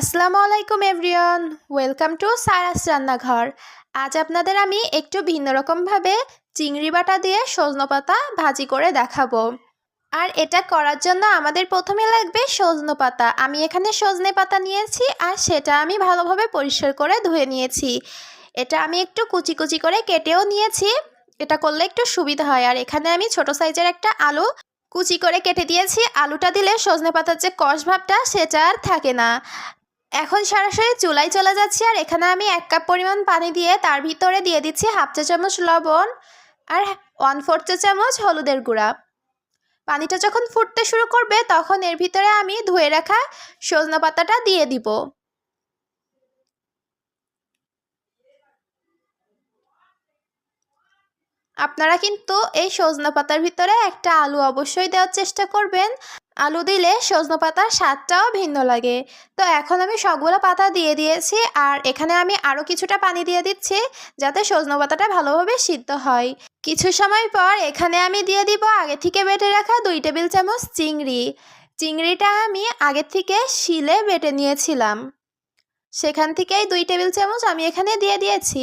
আসসালামু আলাইকুম everyone, welcome to সারাস রান্নাঘর। আজ আপনাদের আমি একটু ভিন্ন রকমভাবে চিংড়ি বাটা দিয়ে সজনে পাতা ভাজি করে দেখাবো। আর এটা করার জন্য আমাদের প্রথমে লাগবে সজনে পাতা। আমি এখানে সজনে পাতা নিয়েছি আর সেটা আমি ভালোভাবে পরিষ্কার করে ধুয়ে নিয়েছি। এটা আমি একটু কুচি কুচি করে কেটেও নিয়েছি। এটা করলে একটু সুবিধা হয়। আর এখানে আমি ছোট সাইজের একটা আলু কুচি করে কেটে দিয়েছি। আলুটা দিলে সজনে পাতার যে কষ ভাবটা সেটা আর থাকে না। এখন সরাসরি চুলাই চলে যাচ্ছি আর এখানে আমি এক কাপ পরিমাণ পানি দিয়ে তার ভিতরে দিয়ে দিচ্ছি হাফ চা চামচ লবণ আর ওয়ান ফোর চা চামচ হলুদের গুঁড়া। পানিটা যখন ফুটতে শুরু করবে তখন এর ভিতরে আমি ধুয়ে রাখা সজনা পাতাটা দিয়ে দিব। আপনারা কিন্তু এই সজনা পাতার ভিতরে একটা আলু অবশ্যই দেওয়ার চেষ্টা করবেন। আলু দিলে সজনে পাতার স্বাদটাও ভিন্ন লাগে। তো এখন আমি সবগুলো পাতা দিয়ে দিয়েছি আর এখানে আমি আরও কিছুটা পানি দিয়ে দিচ্ছি যাতে সজনে পাতাটা ভালোভাবে সিদ্ধ হয়। কিছু সময় পর এখানে আমি দিয়ে দিব আগে থেকে বেটে রাখা দুই টেবিল চামচ চিংড়ি। চিংড়িটা আমি আগে থেকে শিলে বেটে নিয়েছিলাম। সেখান থেকেই দুই টেবিল চামচ আমি এখানে দিয়ে দিয়েছি।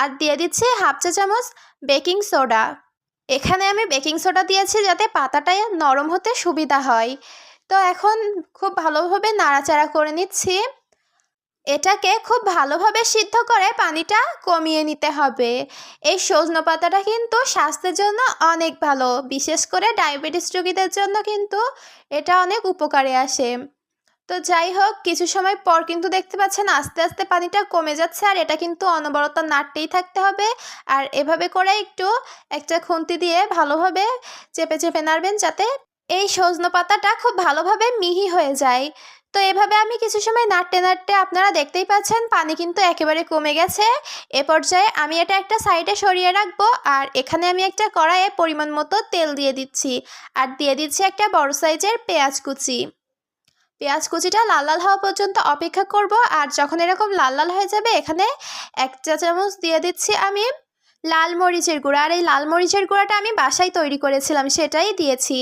আর দিয়ে দিচ্ছি হাফ চা চামচ বেকিং সোডা। এখানে আমি বেকিং সোডা দিয়েছি যাতে পাতাটা নরম হতে সুবিধা হয়। তো এখন খুব ভালোভাবে নাড়াচাড়া করে নিচ্ছি। এটাকে খুব ভালোভাবে সিদ্ধ করে পানিটা কমিয়ে নিতে হবে। এই সজনে পাতাটা কিন্তু স্বাস্থ্যের জন্য অনেক ভালো। বিশেষ করে ডায়াবেটিস রোগীদের জন্য কিন্তু এটা অনেক উপকারে আসে। তো যাই হোক, কিছু সময় পর কিন্তু দেখতে পাচ্ছেন আস্তে আস্তে পানিটা কমে যাচ্ছে আর এটা কিন্তু অনবরত নাড়তেই থাকতে হবে। আর এভাবে করে একটু একটা খুন্তি দিয়ে ভালোভাবে চেপে চেপে নাড়বেন যাতে এই সজনে পাতাটা খুব ভালোভাবে মিহি হয়ে যায়। তো এভাবে আমি কিছু সময় নাড়তে নাড়তে আপনারা দেখতেই পাচ্ছেন পানি কিন্তু একেবারে কমে গেছে। এ পর্যায়ে আমি এটা একটা সাইডে সরিয়ে রাখব আর এখানে আমি একটা কড়াইয়ে পরিমাণ মতো তেল দিয়ে দিচ্ছি। আর দিয়ে দিচ্ছি একটা বড় সাইজের পেঁয়াজ কুচি। পেঁয়াজ কুচিটা লাল লাল হওয়া পর্যন্ত অপেক্ষা করব। আর যখন এরকম লাল লাল হয়ে যাবে, এখানে এক চা চামচ দিয়ে দিচ্ছি আমি লাল মরিচের গুঁড়া। আর এই লাল মরিচের গুঁড়াটা আমি বাসায় তৈরি করেছিলাম, সেটাই দিয়েছি।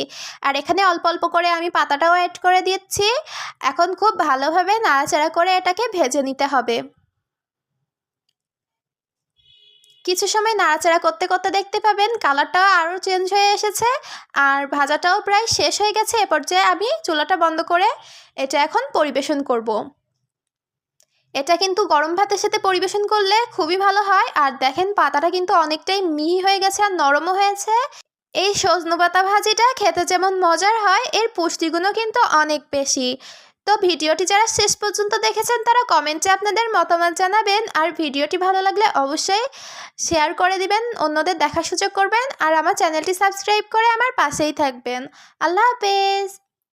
আর এখানে অল্প অল্প করে আমি পাতাটাও অ্যাড করে দিচ্ছি। এখন খুব ভালোভাবে নাড়াচাড়া করে এটাকে ভেজে নিতে হবে। কিছু সময় নাড়াচাড়া করতে করতে দেখতে পাবেন কালারটাও আরও চেঞ্জ হয়ে এসেছে। আর ভাজাটাও প্রায় শেষ হয়ে গেছে এ পর্যায়ে আমি চুলাটা বন্ধ করে এটা এখন পরিবেশন করব। এটা কিন্তু গরম ভাতের সাথে পরিবেশন করলে খুবই ভালো হয়। আর দেখেন পাতাটা কিন্তু অনেকটাই মিহি হয়ে গেছে আর নরমও হয়েছে। এই সজনে পাতা ভাজিটা খেতে যেমন মজার হয়, এর পুষ্টিগুণও কিন্তু অনেক বেশি। তো ভিডিওটি যারা শেষ পর্যন্ত দেখেছেন, তারা কমেন্টে আপনাদের মতামত জানাবেন। আর ভিডিওটি ভালো লাগলে অবশ্যই শেয়ার করে দিবেন, অন্যদের দেখা সুযোগ করবেন। আর আমার চ্যানেলটি সাবস্ক্রাইব করে আমার পাশেই থাকবেন। আল্লাহ হাফেজ!